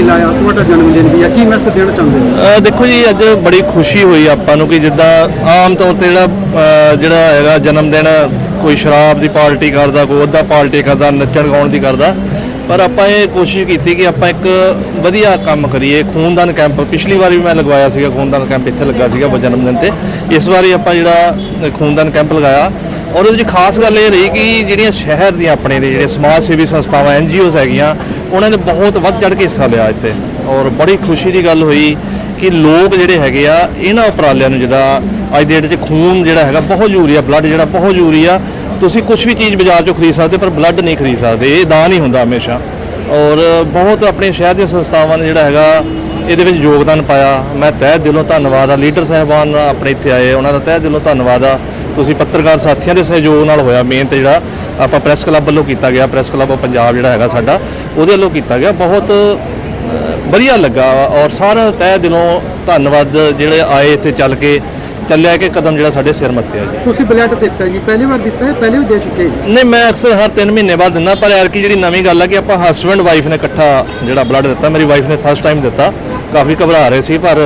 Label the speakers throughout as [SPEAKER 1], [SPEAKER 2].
[SPEAKER 1] ਮੇਲਾ ਆ ਤੁਹਾਡਾ ਜਨਮ ਦਿਨ ਵੀ ਆ? ਕੀ ਮੈਸੇਜ ਦੇਣਾ ਚਾਹੁੰਦੇ ਹੋ?
[SPEAKER 2] ਦੇਖੋ ਜੀ, ਅੱਜ ਬੜੀ ਖੁਸ਼ੀ ਹੋਈ ਆਪਾਂ ਨੂੰ ਕਿ ਜਿੱਦਾਂ ਆਮ ਤੌਰ ਤੇ ਜਿਹੜਾ ਜਿਹੜਾ ਹੈਗਾ ਜਨਮ ਦਿਨ, ਕੋਈ ਸ਼ਰਾਬ ਦੀ ਪਾਰਟੀ ਕਰਦਾ, ਕੋਈ ਉਹਦਾ ਪਾਰਟੀ ਕਰਦਾ, ਨੱਚਣ ਗਾਉਣ ਦੀ ਕਰਦਾ। ਪਰ ਆਪਾਂ ਇਹ ਕੋਸ਼ਿਸ਼ ਕੀਤੀ ਕਿ ਆਪਾਂ ਇੱਕ ਵਧੀਆ ਕੰਮ ਕਰੀਏ। ਖੂਨਦਾਨ ਕੈਂਪ, ਪਿਛਲੀ ਵਾਰ ਵੀ ਮੈਂ ਲਗਵਾਇਆ ਸੀਗਾ, ਖੂਨਦਾਨ ਕੈਂਪ ਇੱਥੇ ਲੱਗਾ ਸੀਗਾ ਜਨਮ ਦਿਨ ਤੇ। ਇਸ ਵਾਰੀ ਆਪਾਂ ਜਿਹੜਾ ਖੂਨਦਾਨ ਕੈਂਪ ਲਗਾਇਆ ਔਰ ਉਹਦੇ ਵਿੱਚ ਖਾਸ ਗੱਲ ਇਹ ਰਹੀ ਕਿ ਜਿਹੜੀਆਂ ਸ਼ਹਿਰ ਦੀਆਂ ਆਪਣੇ ਦੇ ਜਿਹੜੇ ਸਮਾਜ ਸੇਵੀ ਸੰਸਥਾਵਾਂ ਐਨਜੀਓਜ਼ ਹੈਗੀਆਂ, ਉਹਨਾਂ ਨੇ ਬਹੁਤ ਵੱਧ ਚੜ੍ਹ ਕੇ ਹਿੱਸਾ ਲਿਆ ਇੱਥੇ। ਔਰ ਬੜੀ ਖੁਸ਼ੀ ਦੀ ਗੱਲ ਹੋਈ ਕਿ ਲੋਕ ਜਿਹੜੇ ਹੈਗੇ ਆ, ਇਹਨਾਂ ਉਪਰਾਲਿਆਂ ਨੂੰ ਜਿਹੜਾ ਅੱਜ ਦੀ ਡੇਟ 'ਚ ਖੂਨ ਜਿਹੜਾ ਹੈਗਾ ਬਹੁਤ ਜ਼ਰੂਰੀ ਆ ਬਲੱਡ ਜਿਹੜਾ ਬਹੁਤ ਜ਼ਰੂਰੀ ਆ। ਤੁਸੀਂ ਕੁਝ ਵੀ ਚੀਜ਼ ਬਾਜ਼ਾਰ 'ਚੋਂ ਖਰੀਦ ਸਕਦੇ, ਪਰ ਬਲੱਡ ਨਹੀਂ ਖਰੀਦ ਸਕਦੇ, ਇਹ ਦਾਨ ਹੀ ਹੁੰਦਾ ਹਮੇਸ਼ਾ। ਔਰ ਬਹੁਤ ਆਪਣੇ ਸ਼ਹਿਰ ਦੀਆਂ ਸੰਸਥਾਵਾਂ ਨੇ ਜਿਹੜਾ ਹੈਗਾ ਇਹਦੇ ਵਿੱਚ ਯੋਗਦਾਨ ਪਾਇਆ। ਮੈਂ ਤਹਿ ਦਿਲੋਂ ਧੰਨਵਾਦ ਆ। ਲੀਡਰ ਸਾਹਿਬਾਨ ਆਪਣੇ ਇੱਥੇ ਆਏ। ਉਹਨਾਂ ਦਾ ਤਹਿ ਦਿਲੋਂ ਧੰਨਵਾਦ ਆ। ਤੁਸੀਂ ਪੱਤਰਕਾਰ ਸਾਥੀਆਂ ਦੇ ਸਹਿਯੋਗ ਨਾਲ ਹੋਇਆ। ਮੇਨ ਤੇ ਜਿਹੜਾ ਆਪਾਂ ਪ੍ਰੈਸ ਕਲੱਬ ਵੱਲੋਂ ਕੀਤਾ ਗਿਆ। ਪ੍ਰੈਸ ਕਲੱਬ ਪੰਜਾਬ ਜਿਹੜਾ ਹੈਗਾ ਸਾਡਾ, ਉਹਦੇ ਵੱਲੋਂ ਕੀਤਾ ਗਿਆ। ਬਹੁਤ ਵਧੀਆ ਲੱਗਾ। ਔਰ ਸਾਰਾ ਤਹਿ ਦਿਲੋਂ ਧੰਨਵਾਦ ਜਿਹੜੇ ਆਏ ਇੱਥੇ ਚੱਲ ਕੇ ਚੱਲਿਆ ਕਿ ਕਦਮ ਜਿਹੜਾ ਸਾਡੇ ਸਿਰ ਮੱਥੇ ਆ ਜੀ।
[SPEAKER 1] ਤੁਸੀਂ ਬਲੱਡ ਦਿੱਤਾ ਜੀ ਪਹਿਲੀ ਵਾਰ ਦਿੱਤਾ ਹੈ ਪਹਿਲੇ ਵੀ ਦੇ ਚੁੱਕੇ ਜੀ
[SPEAKER 2] ਨਹੀਂ ਮੈਂ ਅਕਸਰ ਹਰ 3 ਮਹੀਨੇ ਬਾਅਦ ਦਿੰਦਾ ਪਰ ਯਾਰ ਕੀ ਜਿਹੜੀ ਨਵੀਂ ਗੱਲ ਹੈ ਕਿ ਆਪਾਂ ਹਸਬੰਡ ਵਾਈਫ ਨੇ ਇਕੱਠਾ ਜਿਹੜਾ ਬਲੱਡ ਦਿੱਤਾ ਮੇਰੀ ਵਾਈਫ ਨੇ ਫਸਟ ਟਾਈਮ ਦਿੱਤਾ। ਕਾਫੀ ਘਬਰਾ ਰਹੇ ਸੀ ਪਰ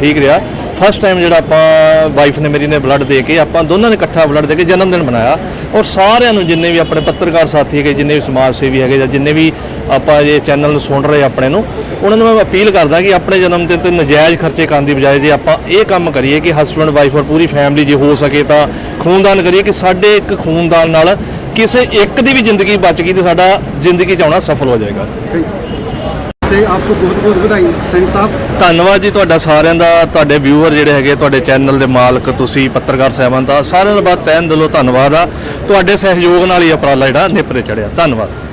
[SPEAKER 2] ਠੀਕ ਰਿਹਾ। ਫਸਟ ਟਾਈਮ ਜਿਹੜਾ ਆਪਾਂ ਵਾਈਫ ਨੇ ਮੇਰੀ ਨੇ ਬਲੱਡ ਦੇ ਕੇ ਆਪਾਂ ਦੋਨਾਂ ਨੇ ਇਕੱਠਾ ਬਲੱਡ ਦੇ ਕੇ ਜਨਮ ਦਿਨ ਮਨਾਇਆ। ਔਰ ਸਾਰਿਆਂ ਨੂੰ ਜਿੰਨੇ ਵੀ ਆਪਣੇ ਪੱਤਰਕਾਰ ਸਾਥੀ ਹੈਗੇ, ਜਿੰਨੇ ਵੀ ਸਮਾਜ ਸੇਵੀ ਹੈਗੇ ਜਾਂ ਜਿੰਨੇ ਵੀ ਆਪਾਂ ਇਹ ਚੈਨਲ ਨੂੰ ਸੁਣ ਰਹੇ ਆਪਣੇ ਨੂੰ, ਉਹਨਾਂ ਨੂੰ ਮੈਂ ਅਪੀਲ ਕਰਦਾ ਕਿ ਆਪਣੇ ਜਨਮ ਦਿਨ ਤੇ ਨਜਾਇਜ਼ ਖਰਚੇ ਕਰਨ ਦੀ ਬਜਾਏ ਜੇ ਆਪਾਂ ਇਹ ਕੰਮ ਕਰੀਏ ਕਿ ਹਸਬੰਡ ਵਾਈਫ ਔਰ ਪੂਰੀ ਫੈਮਿਲੀ ਜੇ ਹੋ ਸਕੇ ਤਾਂ ਖੂਨਦਾਨ ਕਰੀਏ ਕਿ ਸਾਡੇ ਇੱਕ ਖੂਨਦਾਨ ਨਾਲ ਕਿਸੇ ਇੱਕ ਦੀ ਵੀ ਜ਼ਿੰਦਗੀ ਬਚ ਗਈ ਤੇ ਸਾਡਾ ਜ਼ਿੰਦਗੀ 'ਚ ਆਉਣਾ ਸਫਲ ਹੋ ਜਾਏਗਾ।
[SPEAKER 1] ਸੇ ਆਪਕੋ ਬਹੁਤ ਬਹੁਤ ਵਧਾਈ ਸਿੰਘ ਸਾਹਿਬ
[SPEAKER 2] ਧੰਨਵਾਦ ਜੀ ਤੁਹਾਡਾ ਸਾਰਿਆਂ ਦਾ ਤੁਹਾਡੇ ਵਿਊਅਰ ਜਿਹੜੇ ਹੈਗੇ ਤੁਹਾਡੇ ਚੈਨਲ ਦੇ ਮਾਲਕ ਤੁਸੀਂ ਪੱਤਰਕਾਰ ਸਾਹਿਬਾਨ ਦਾ ਸਾਰਿਆਂ ਦਾ ਬਹੁਤ ਤਹਿ ਦਿਲੋਂ ਧੰਨਵਾਦ ਆ ਤੁਹਾਡੇ ਸਹਿਯੋਗ ਨਾਲ ਹੀ ਇਹ ਉਪਰਾਲਾ ਜਿਹੜਾ ਨਿਪਰੇ ਚੜਿਆ ਧੰਨਵਾਦ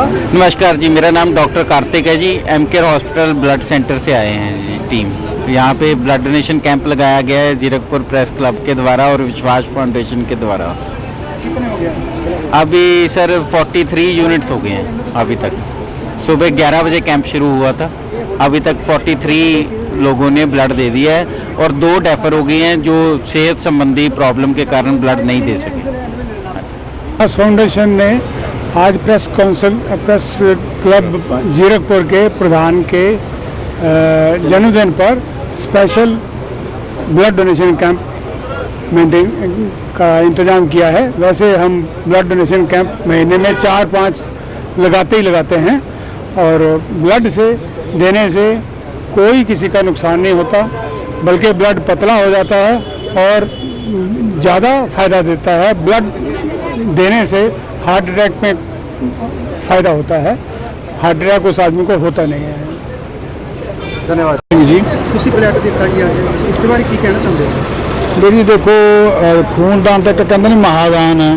[SPEAKER 3] नमस्कार जी मेरा नाम डॉक्टर कार्तिक है G M care hospital blood centre से आए हैं जी टीम यहाँ पे ब्लड डोनेशन कैंप लगाया गया है जीरकपुर प्रेस क्लब के द्वारा और विश्वास फाउंडेशन के द्वारा अभी सर 43 यूनिट्स हो गए हैं अभी तक सुबह 11 बजे कैंप शुरू हुआ था। अभी तक 43 लोगों ने ब्लड दे दिया है और दो डेफर हो गए हैं जो सेहत संबंधी प्रॉब्लम के कारण ब्लड नहीं दे सके।
[SPEAKER 4] विकास फाउंडेशन ने आज press council press club Zirakpur के प्रधान के जन्मदिन पर special blood donation camp maintain का इंतज़ाम किया है। वैसे हम ब्लड डोनेशन कैंप महीने में चार पाँच लगाते ही लगाते हैं। और ब्लड से देने से कोई किसी का नुकसान नहीं होता बल्कि ब्लड पतला हो जाता है और ज़्यादा फायदा देता है ब्लड देने से हार्ट अटैक में फायदा होता है हार्ट अटैक उस आदमी को होता नहीं है
[SPEAKER 1] ਧੰਨਵਾਦ
[SPEAKER 4] जी
[SPEAKER 1] ਤੁਸੀਂ ਬਲੱਡ ਦਿੱਤਾ ਜੀ ਅੱਜ ਇਸ ਦੇ ਬਾਰੇ ਕੀ ਕਹਿਣਾ ਚਾਹੁੰਦੇ ਹੋ
[SPEAKER 4] ਮੇਰੀ ਦੇਖੋ ਅ, ਖੂਨਦਾਨ ਤਾਂ ਇੱਕ ਕਹਿੰਦੇ ਨੇ ਮਹਾਦਾਨ ਹੈ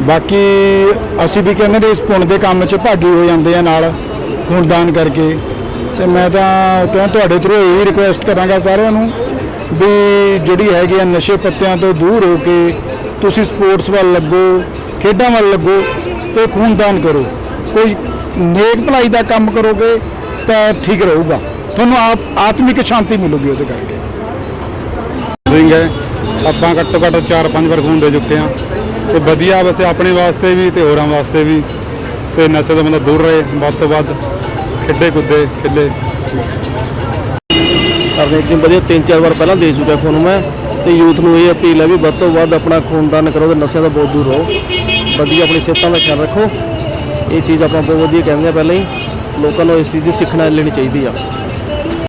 [SPEAKER 4] ਬਾਕੀ ਅਸੀਂ ਵੀ ਕਹਿੰਦੇ ਨੇ ਇਸ ਪੁੰਨ ਦੇ ਕੰਮ 'ਚ ਭਾਗੀ ਹੋ ਜਾਂਦੇ ਆ ਨਾਲ ਖੂਨਦਾਨ ਕਰਕੇ। ਤੇ ਮੈਂ ਤਾਂ ਕਹਿੰਦਾ ਤੁਹਾਡੇ ਥਰੂ ਇਹ ਰਿਕੁਐਸਟ ਕਰਾਂਗਾ ਸਾਰਿਆਂ ਨੂੰ ਵੀ ਜਿਹੜੀ ਹੈਗੀ ਆ ਨਸ਼ੇ ਪੱਤਿਆਂ ਤੋਂ ਦੂਰ ਹੋ ਕੇ ਤੁਸੀਂ ਸਪੋਰਟਸ ਵੱਲ ਲੱਗੋ ਖੇਡਾਂ ਵੱਲ ਲੱਗੋ ਤੇ ਖੂਨਦਾਨ ਕਰੋ। ਕੋਈ ਨੇਕ ਭਲਾਈ ਦਾ ਕੰਮ ਕਰੋਗੇ ਤਾਂ ਠੀਕ ਰਹੂਗਾ। ਤੁਹਾਨੂੰ ਆਪ ਆਤਮਿਕ ਸ਼ਾਂਤੀ ਮਿਲੂਗੀ ਉਹਦੇ ਕਰਕੇ। ਸਿੰਘ ਹੈ। ਆਪਾਂ ਘੱਟੋ ਘੱਟ 4-5 ਵਾਰ ਖੂਨ ਦੇ ਚੁੱਕੇ ਆ ਤੇ ਵਧੀਆ ਵੈਸੇ ਆਪਣੇ ਵਾਸਤੇ ਵੀ ਤੇ ਹੋਰਾਂ ਵਾਸਤੇ ਵੀ। ਤੇ ਨਸ਼ੇ ਤੋਂ ਬੰਦਾ ਦੂਰ ਰਹੇ, ਵੱਧ ਤੋਂ ਵੱਧ ਖੇਡੇ ਕੁੱਦੇ ਖੇਲੇ।
[SPEAKER 2] ਹਰਦੇਵ ਸਿੰਘ ਵਧੀਆ ਤਿੰਨ ਚਾਰ ਵਾਰ ਪਹਿਲਾਂ ਦੇ ਚੁੱਕਿਆ ਤੁਹਾਨੂੰ ਮੈਂ ਤੇ ਯੂਥ ਨੂੰ ਇਹ ਅਪੀਲ ਹੈ ਵੀ ਵੱਧ ਤੋਂ ਵੱਧ ਆਪਣਾ ਖੂਨਦਾਨ ਕਰੋ ਤੇ ਨਸ਼ਿਆਂ ਤੋਂ ਬਹੁਤ ਦੂਰ ਰਹੋ। ਵਧੀਆ ਆਪਣੀ ਸਿਹਤਾਂ ਦਾ ਖਿਆਲ ਰੱਖੋ। ਇਹ ਚੀਜ਼ ਆਪਾਂ ਬਹੁਤ ਵਧੀਆ ਕਹਿੰਦੇ ਆ ਪਹਿਲਾਂ ਹੀ। ਲੋਕਾਂ ਨੂੰ ਇਸ ਚੀਜ਼ ਦੀ ਸਿੱਖਣਾ ਲੈਣੀ ਚਾਹੀਦੀ ਆ।